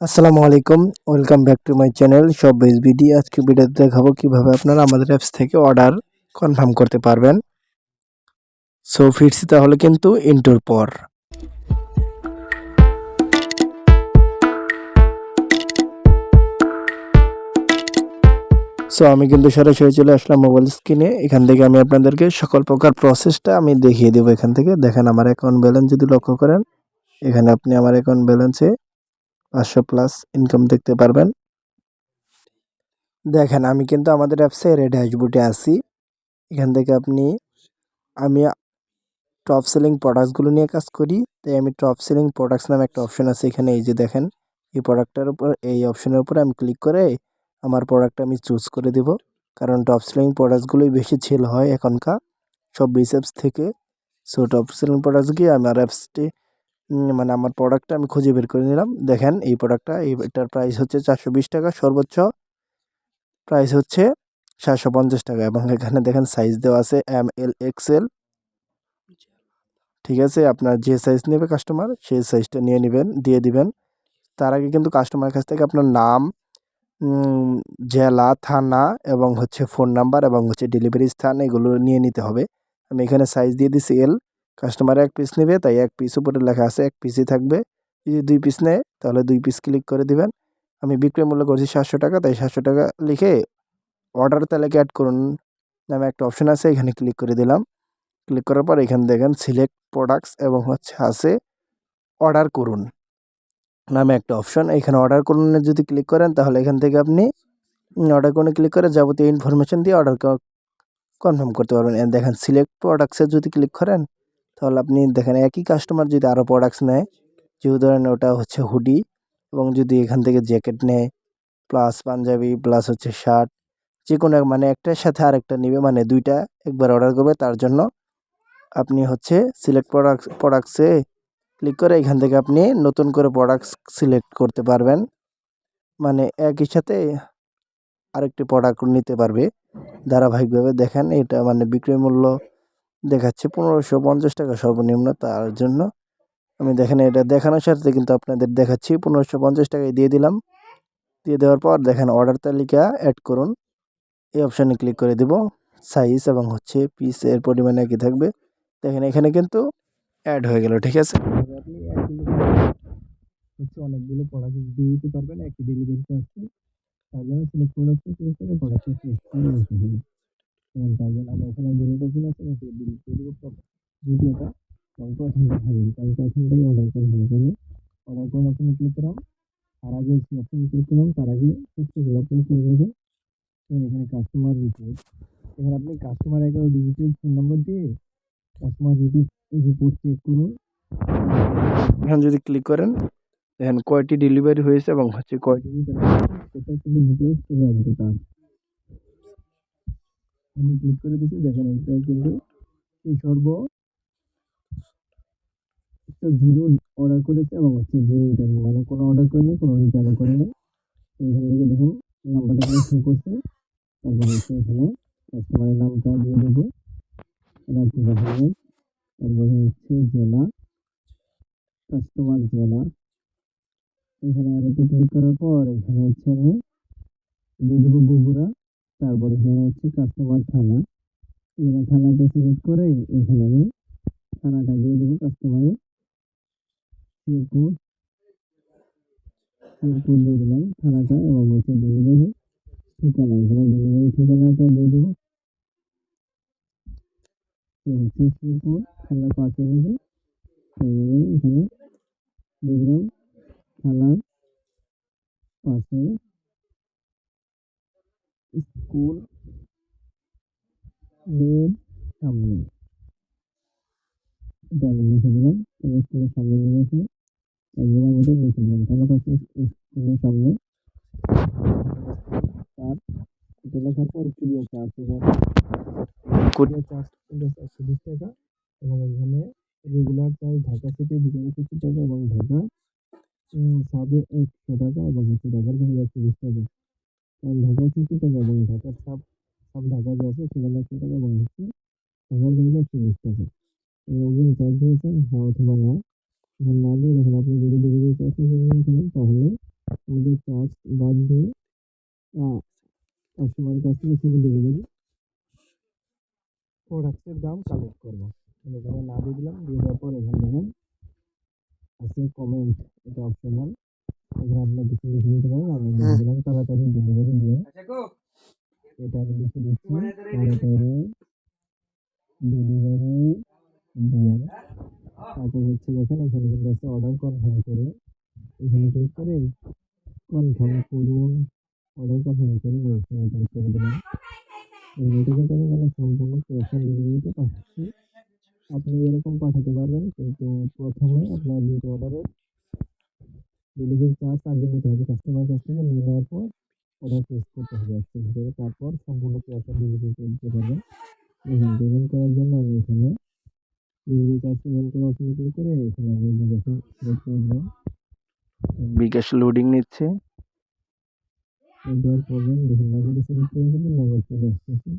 আসসালামু আলাইকুম, welcome back to my channel সব বেস বিডি। আজকে ভিডিওতে দেখাবো কীভাবে আপনারা আমাদের অ্যাপস থেকে অর্ডার কনফার্ম করতে পারবেন। সো ফিরছি তাহলে কিন্তু ইন্টুর পর। সো আমি কিন্তু সরাসরি চলে আসলাম মোবাইল স্ক্রিনে। এখান থেকে আমি আপনাদেরকে সকল প্রকার প্রসেসটা আমি দেখিয়ে দেবো এখান থেকে। দেখেন আমার অ্যাকাউন্ট ব্যালেন্স যদি লক্ষ্য করেন, এখানে আপনি আমার অ্যাকাউন্ট ব্যালেন্সে পাঁচশো প্লাস ইনকাম দেখতে পারবেন। দেখেন, আমি কিন্তু আমাদের অ্যাপসে রেড ড্যাশবোর্ডে আছি। এখান থেকে আপনি, আমি টপ সেলিং প্রোডাক্টসগুলো নিয়ে কাজ করি। তাই আমি টপ সেলিং প্রোডাক্টস নামে একটা অপশন আছে এখানে, এই যে দেখেন, এই প্রোডাক্টটার উপর, এই অপশনের উপরে আমি ক্লিক করে আমার প্রোডাক্টটা আমি চুজ করে দেব। কারণ টপ সেলিং প্রোডাক্টসগুলোই বেশি সেল হয় এখনকার। সব বিস অ্যাপস থেকে সো টপ সেলিং প্রোডাক্টস গিয়ে আমার অ্যাপসটি মানে আমার প্রোডাক্টটা আমি খুঁজে বের করে নিলাম। দেখেন, এই প্রোডাক্টটা এটার প্রাইস হচ্ছে চারশো বিশ টাকা, সর্বোচ্চ প্রাইস হচ্ছে সাতশো পঞ্চাশ টাকা এবং এখানে দেখেন সাইজ দেওয়া আছে এম এল এক্সেল ঠিক আছে, আপনার যে সাইজ নেবে কাস্টমার সেই সাইজটা নিয়ে নেবেন, দিয়ে দিবেন। তার আগে কিন্তু কাস্টমারের কাছ থেকে আপনার নাম জেলা, থানা এবং হচ্ছে ফোন নাম্বার এবং হচ্ছে ডেলিভারি স্থান, এগুলো নিয়ে নিতে হবে। আমি এখানে সাইজ দিয়ে দিছি এল কাস্টমার এক পিস নেবে, তাই এক পিস উপরে লেখা আছে এক পিসই থাকবে। যদি দুই পিস নেয়, তাহলে দুই পিস ক্লিক করে দিবেন। আমি বিক্রয় মূল্য করছি সাতশো টাকা, তাই সাতশো টাকা লিখে অর্ডার তালিকা অ্যাড করুন নামে একটা অপশন আছে, এখানে ক্লিক করে দিলাম। ক্লিক করার পর এখানে দেখেন সিলেক্ট প্রোডাক্টস এবং হচ্ছে আছে অর্ডার করুন নামে একটা অপশন এখানে অর্ডার করুন যদি ক্লিক করেন, তাহলে এখান থেকে আপনি অর্ডার করুন ক্লিক করে যাবতীয় ইনফরমেশন দিয়ে অর্ডার কনফার্ম করতে পারবেন। দেখেন সিলেক্ট প্রোডাক্টসে যদি ক্লিক করেন তাহলে আপনি দেখেন, একই কাস্টমার যদি আরও প্রোডাক্টস নেয়, যেহেতু ধরেন ওটা হচ্ছে হুডি এবং যদি এখান থেকে জ্যাকেট নেয় প্লাস পাঞ্জাবি প্লাস হচ্ছে শার্ট যে কোনো মানে একটার সাথে আরেকটা নেবে মানে দুইটা একবার অর্ডার করবে, তার জন্য আপনি হচ্ছে সিলেক্ট প্রোডাক্ট প্রোডাক্টসে ক্লিক করে এখান থেকে আপনি নতুন করে প্রোডাক্টস সিলেক্ট করতে পারবেন। মানে একই সাথে আরেকটি প্রোডাক্ট নিতে পারবে। ধারাবাহিকভাবে দেখেন, এটা মানে বিক্রয় মূল্য দেখাচ্ছে, পনেরোশো পঞ্চাশ টাকা সর্বনিম্ন তার জন্য। আমি দেখেন এটা দেখানোর সাথে কিন্তু আপনাদের দেখাচ্ছি, পনেরোশো পঞ্চাশ টাকায় দিয়ে দিলাম। দিয়ে দেওয়ার পর দেখেন অর্ডার তালিকা অ্যাড করুন। এই অপশানে ক্লিক করে দেব সাইজ এবং হচ্ছে পিসের পরিমাণে একই থাকবে। দেখেন এখানে কিন্তু অ্যাড হয়ে গেল, ঠিক আছে? হচ্ছে অনেকগুলো দিয়ে দিতে পারবেন ডেলিভারি চার্জে জন্য সিলেক্ট করে প্রোডাক্টে তার জন্য আমি এখানে ডিলিট অপশন আছে? ডিলিট করে দেবো ভিডিওটা। কারণ প্রথমটাই অর্ডার এখানে অর্ডার করার অপশনে ক্লিক করলাম তার আগে অপশনে ক্লিক করলাম তার আগে তথ্যগুলো আপনি করে দেবেন এখানে কাস্টমার রিপোর্ট এখানে আপনি customer account digital phone number দিয়ে কাস্টমার রিপোর্ট রিপোর্ট চেক করুন। এখানে যদি ক্লিক করেন দেখেন কয়টি ডেলিভারি হয়েছে এবং হচ্ছে কয়টি ডিটেলস চলে আসবে তার। আমি ক্লিক করে দিচ্ছি দেখেন এটা কিন্তু এই সর্ব জিরো অর্ডার করেছে এবং হচ্ছে জিরো রিটার্ন মানে কোনো অর্ডার করেনি, কোনো রিটার্ন করেনি। এখান থেকে দেখুন নাম্বারটা এখানে শো করছে। তারপর হচ্ছে এখানে কাস্টমারের নামটা দিয়ে দেবো। তারপরে হচ্ছে জেলা কাস্টমার জেলা। এখানে আর একটু ক্লিক করার পর এখানে হচ্ছে আমি দিয়ে দেবো বগুড়া। তারপর এখানে হচ্ছে কাস্টমার থানা। এখানে থানাটা সিলেক্ট করে, এখানে আমি থানাটা দিয়ে দেবো কাস্টমারের শিরপুর শিরপুর দিয়ে দিলাম থানাটা এবং হচ্ছে ডেলিভারি ঠিকানা। এখানে ডেলিভারি ঠিকানাটা দিয়ে দেবো। হচ্ছে শিরপুর থানার পাশে এখানে দিয়ে দিলাম। থানার পাশে স্কুলের সামনে। এটা আমি স্কুলের সামনে নিয়ে স্কুলের সামনে। তার লেখার পর চার্জ একশো বিশ টাকা এবং এখানে রেগুলার ঢাকা সিটি দুশো পঁচিশ টাকা এবং ঢাকা সাবে একশো টাকা এবং হচ্ছে ঢাকার বাইরে একশো বিশ টাকা। ঢাকায় টাকা এবং ঢাকার সাব সাব ঢাকা যে আছে সেখানে একশো টাকা এবং হচ্ছে ঢাকার বাইরে একশো বিশ টাকা অগ্রিম চার্জ দিয়েছেন হ্যাঁ অথবা না এখানে না দিয়ে দেখেন আপনি যদি ডেলিভারি চার্জ নিয়েছিলেন তাহলে আমাদের চার্জ বাদ দিয়ে কাস্টমারের কাছ থেকে শুধু ডেলিভারি প্রোডাক্টের দাম কালেক্ট করব। এখানে না দিয়ে দিলাম, দিয়ে দেওয়ার পর এখানে দেখেন, আছে কমেন্ট এটা অপশনাল এখানে আপনার কিছু লিখে দিতে পারেন আমি লিখে তাড়াতাড়ি ডেলিভারি দিয়ে এটা আমি লিখে দিচ্ছি ডেলিভারি দিয়ে তারপর হচ্ছে দেখেন এখানে কিন্তু অর্ডার কনফার্ম করে এখানে ক্লিক করে কনফার্ম করুন অর্ডার কনফার্ম করে এখানে ক্লিক আমি মানে সম্পূর্ণ ডেলিভারিতে পাঠাচ্ছি আপনি এরকম পাঠাতে পারবেন কিন্তু প্রথমে আপনার দুটো অর্ডারের ডেলিভারি চার্জ আগে নিতে হবে কাস্টমারের কাছ থেকে নিয়ে নেওয়ার পর অর্ডার প্লেস করতে হবে ভিতরে তারপর সম্পূর্ণ অন ডেলিভারি করতে পারবেন এখানে পেমেন্ট করার জন্য আমি এখানে ডেলিভারি চার্জ পেমেন্ট করা অপশন ক্লিক করে এখানে আমি বিকাশে সিলেক্ট করে দিলাম। বিকাশ লোডিং নিচ্ছে। দেওয়ার প্রবলেম দেখুন নগদে সিলেক্ট করে দেবেন নগদ চলে আসতেছে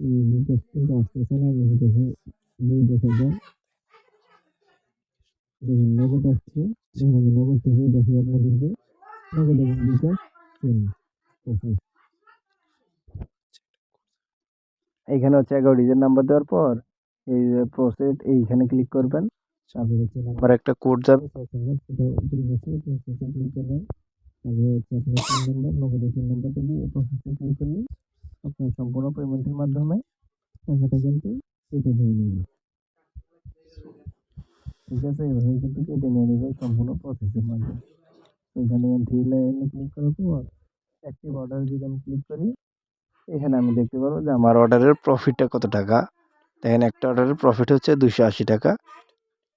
এই বিকাশ কিন্তু আসতেছে না আমি বিকাশে দুই দেখে দেন দেখুন নগদ আসছে। আমি নগদ থেকে দেখি আপনাদেরকে নগদ এবং বিকাশ এইখানে হচ্ছে এগারো নাম্বার দেওয়ার পর এই যে প্রসেস এইখানে ক্লিক করবেন। তারপর হচ্ছে আবার একটা কোড যাবে। নাম্বার ক্লিক করবেন হচ্ছে আপনার নাম্বার নাম্বারটা দিয়ে প্রসেসে করলে আপনার সম্পূর্ণ পেমেন্টের মাধ্যমে টাকাটা কিন্তু কেটে নিয়ে নেবে ঠিক আছে এভাবে কিন্তু কেটে নিয়ে নেবে সম্পূর্ণ প্রসেসের মাধ্যমে এখানে থ্রি লাইনে ক্লিক করার পর অ্যাক্টিভ অর্ডার যদি আমি ক্লিক করি, এখানে আমি দেখতে পারব যে আমার অর্ডারের প্রফিটটা কত টাকা। দেখেন একটা অর্ডারের প্রফিট হচ্ছে দুশো আশি টাকা।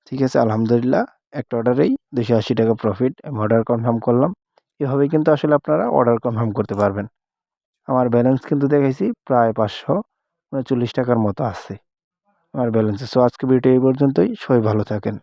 ঠিক আছে, আলহামদুলিল্লাহ, একটা অর্ডারেই দুশো আশি টাকা প্রফিট আমি অর্ডার কনফার্ম করলাম। এভাবেই কিন্তু আসলে আপনারা অর্ডার কনফার্ম করতে পারবেন। আমার ব্যালেন্স কিন্তু দেখাইছি প্রায় পাঁচশো উনচল্লিশ টাকার মতো আছে। আমার ব্যালেন্সে। সো আজকে ভিডিও এই পর্যন্তই। সবাই ভালো থাকেন।